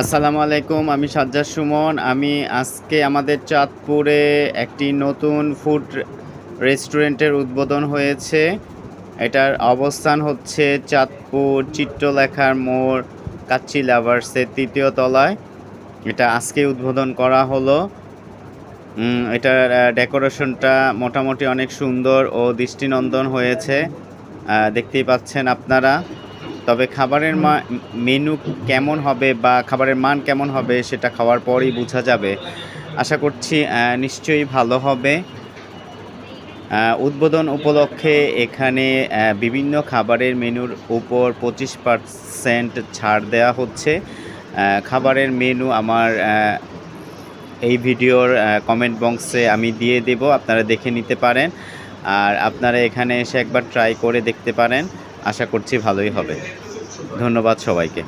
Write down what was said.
আসসালামু আলাইকুম, আমি সাজ্জাদ সুমন। আমি আজকে আমাদের চাঁদপুরে একটি নতুন ফুড রেস্টুরেন্টের উদ্বোধন হয়েছে। এটার অবস্থান হচ্ছে চাঁদপুর চিত্রলেখার মোড় কাচ্চি লাভার্সের তৃতীয় তলায়। এটা আজকে উদ্বোধন করা হলো। এটার ডেকোরেশনটা মোটামুটি অনেক সুন্দর ও দৃষ্টিনন্দন হয়েছে। দেখতেই পাচ্ছেন আপনারা। তবে খাবারের মেনু কেমন হবে বা খাবারের মান কেমন হবে সেটা খাওয়ার পরই বোঝা যাবে। আশা করছি নিশ্চয়ই ভালো হবে। উদ্বোধন উপলক্ষে এখানে বিভিন্ন খাবারের মেনুর উপর পঁচিশ পার্সেন্ট ছাড় দেওয়া হচ্ছে। খাবারের মেনু আমার এই ভিডিওর কমেন্ট বক্সে আমি দিয়ে দেব, আপনারা দেখে নিতে পারেন। আর আপনারা এখানে এসে একবার ট্রাই করে দেখতে পারেন। আশা করছি ভালোই হবে। ধন্যবাদ সবাইকে।